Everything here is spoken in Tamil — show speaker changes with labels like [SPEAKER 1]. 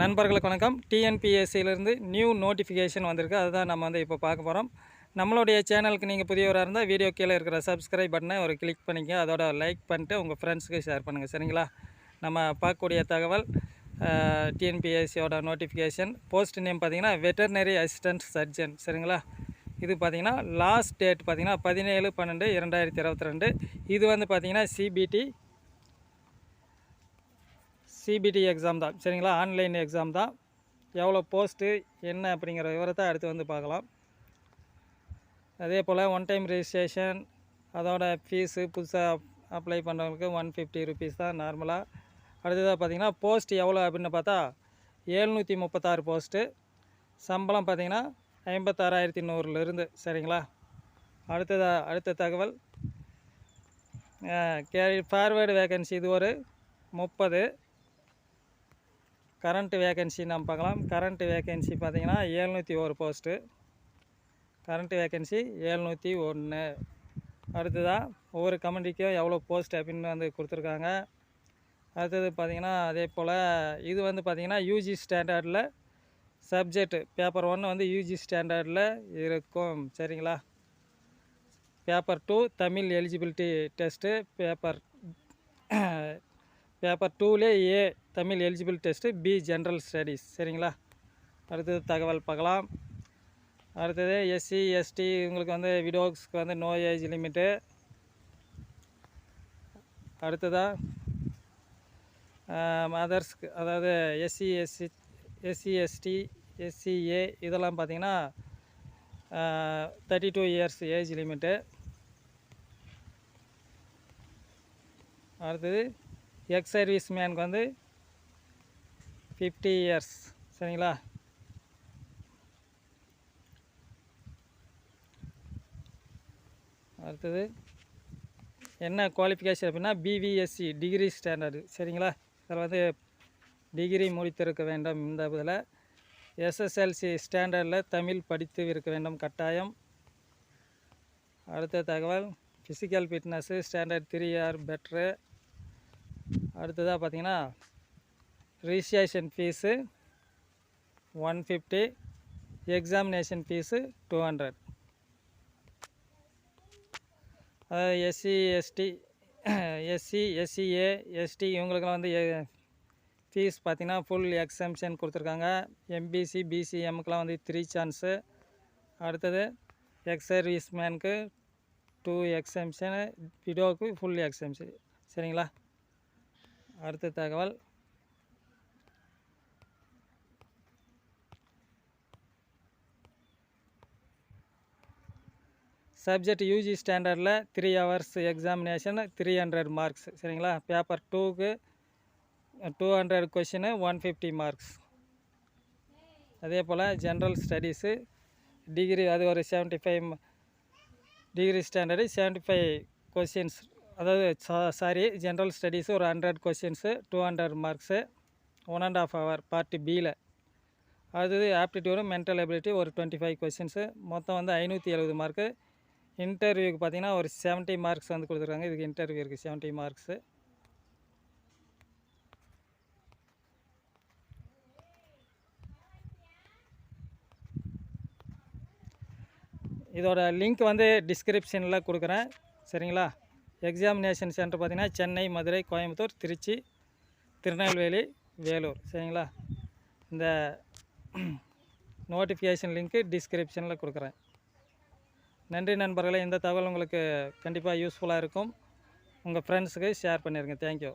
[SPEAKER 1] நண்பர்களுக்கு வணக்கம். டிஎன்பிஎஸ்சியிலேருந்து நியூ நோட்டிஃபிகேஷன் வந்திருக்கு. அதுதான் நம்ம வந்து இப்போ பார்க்க போகிறோம் நம்மளுடைய சேனலுக்கு நீங்கள் புதியவராக இருந்தால் வீடியோ கீழே இருக்கிற சப்ஸ்கிரைப் பட்டனை ஒரு கிளிக் பண்ணிக்க அதோட லைக் பண்ணிட்டு உங்கள் ஃப்ரெண்ட்ஸுக்கு ஷேர் பண்ணுங்கள் சரிங்களா? நம்ம பார்க்கக்கூடிய தகவல் டிஎன்பிஎஸ்சியோட நோட்டிஃபிகேஷன் போஸ்ட் நேம் பார்த்தீங்கன்னா வெட்டர்னரி அசிஸ்டன்ட் சர்ஜன் சரிங்களா? இது பார்த்தீங்கன்னா லாஸ்ட் டேட் பார்த்தீங்கன்னா பதினேழு பன்னெண்டு இரண்டாயிரத்தி இருபத்தி ரெண்டு. இது வந்து பார்த்தீங்கன்னா சிபிடி சிபிடி எக்ஸாம் தான். சரிங்களா? ஆன்லைன் எக்ஸாம் தான். எவ்வளோ போஸ்ட்டு என்ன அப்படிங்கிற விவரத்தை அடுத்து வந்து பார்க்கலாம். அதே போல் ஒன் டைம் ரெஜிஸ்ட்ரேஷன் அதோட ஃபீஸு புதுசாக அப்ளை பண்ணுறவங்களுக்கு ஒன் ஃபிஃப்டி ருபீஸ் தான் நார்மலாக அடுத்ததாக பார்த்தீங்கன்னா போஸ்ட் எவ்வளோ அப்படின்னு பார்த்தா ஏழ்நூற்றி முப்பத்தாறு போஸ்ட்டு சம்பளம் பார்த்திங்கன்னா ஐம்பத்தாறாயிரத்தி நூறுலேருந்து சரிங்களா? அடுத்ததா அடுத்த தகவல். கேரி ஃபார்வேர்டு வேகன்சி இது ஒரு முப்பது. கரண்ட்டு வேகன்சி நம்ம பார்க்கலாம். கரண்ட் வேகன்சி பார்த்தீங்கன்னா ஏழ்நூற்றி ஒரு போஸ்ட்டு கரண்ட்டு வேகன்சி ஏழ்நூற்றி ஒன்று அடுத்ததாக ஒவ்வொரு கமெண்டிக்கும் எவ்வளோ போஸ்ட் அப்படின்னு வந்து கொடுத்துருக்காங்க. அடுத்தது பார்த்திங்கன்னா அதே போல் இது வந்து பார்த்திங்கன்னா யூஜி ஸ்டாண்டர்டில் சப்ஜெக்ட் பேப்பர் ஒன்று வந்து யூஜி ஸ்டாண்டர்டில் இருக்கும். சரிங்களா? Paper two Tamil eligibility test paper paper டூலே A Tamil eligible test B general studies சரிங்களா? அடுத்தது தகவல் பார்க்கலாம். அடுத்தது எஸ்சி எஸ்டி இவங்களுக்கு வந்து விடோக்ஸ்க்கு வந்து நோ ஏஜ் லிமிட்டு அடுத்ததாக மதர்ஸ்க்கு அதாவது SC SC SC ST SCA இதெல்லாம் பார்த்திங்கன்னா thirty two years age limit அடுத்தது எக்ஸ் சர்வீஸ் மேனுக்கு வந்து ஃபிஃப்டி இயர்ஸ் சரிங்களா? அடுத்தது என்ன குவாலிஃபிகேஷன் அப்படின்னா பிவிஎஸ்சி டிகிரி ஸ்டாண்டர்டு சரிங்களா? இதில் வந்து டிகிரி முடித்திருக்க வேண்டும். இந்த இதில் எஸ்எஸ்எல்சி ஸ்டாண்டர்டில் தமிழ் படித்து இருக்க வேண்டும். கட்டாயம். அடுத்த தகவல் physical fitness standard three R பெட்ரு அடுத்ததாக பார்த்தீங்கன்னா registration fees one fifty examination fees two hundred அதாவது SC ST SC SCA ST இவங்களுக்கெல்லாம் வந்து ஃபீஸ் பார்த்திங்கன்னா ஃபுல் எக்ஸம்ஷன் கொடுத்துருக்காங்க. எம்பிசி பிசிஎம்முக்கெலாம் வந்து த்ரீ சான்ஸு அடுத்தது எக்ஸ் சர்வீஸ் டூ எக்ஸம்ஷனு விடோவுக்கு ஃபுல் எக்ஸம்ஷன் சரிங்களா? அடுத்த தகவல். சப்ஜெக்ட் யூஜி ஸ்டாண்டர்டில் three hours examination three hundred marks சரிங்களா? பேப்பர் டூக்கு two hundred question one fifty marks அதே போல் ஜென்ரல் ஸ்டடீஸு டிகிரி அது ஒரு seventy five degree standard seventy five questions அதாவது சாரி ஜென்ரல் ஸ்டடீஸு ஒரு hundred questions two hundred marks one and half hour part பியில் அது ஆப்டிடியூடு மென்டல் எபிலிட்டி ஒரு டுவெண்ட்டி ஃபைவ் கொஷின்ஸு மொத்தம் வந்து ஐநூற்றி எழுபது மார்க்கு இன்டர்வியூக்கு பார்த்தீங்கன்னா ஒரு செவன்ட்டி மார்க்ஸ் வந்து கொடுத்துருக்காங்க. இதுக்கு இன்டர்வியூ இருக்குது செவன்ட்டி மார்க்ஸு இதோட லிங்க் வந்து டிஸ்கிரிப்ஷனில் கொடுக்குறேன். சரிங்களா? எக்ஸாமினேஷன் சென்டர் பார்த்திங்கன்னா சென்னை மதுரை கோயம்புத்தூர் திருச்சி திருநெல்வேலி வேலூர். சரிங்களா? இந்த நோட்டிஃபிகேஷன் லிங்க்கு டிஸ்கிரிப்ஷனில் கொடுக்குறேன். நன்றி நண்பர்களே. இந்த தகவல் உங்களுக்கு கண்டிப்பாக யூஸ்ஃபுல்லாக இருக்கும். உங்கள் ஃப்ரெண்ட்ஸுக்கு ஷேர் பண்ணிடுங்க தேங்க்யூ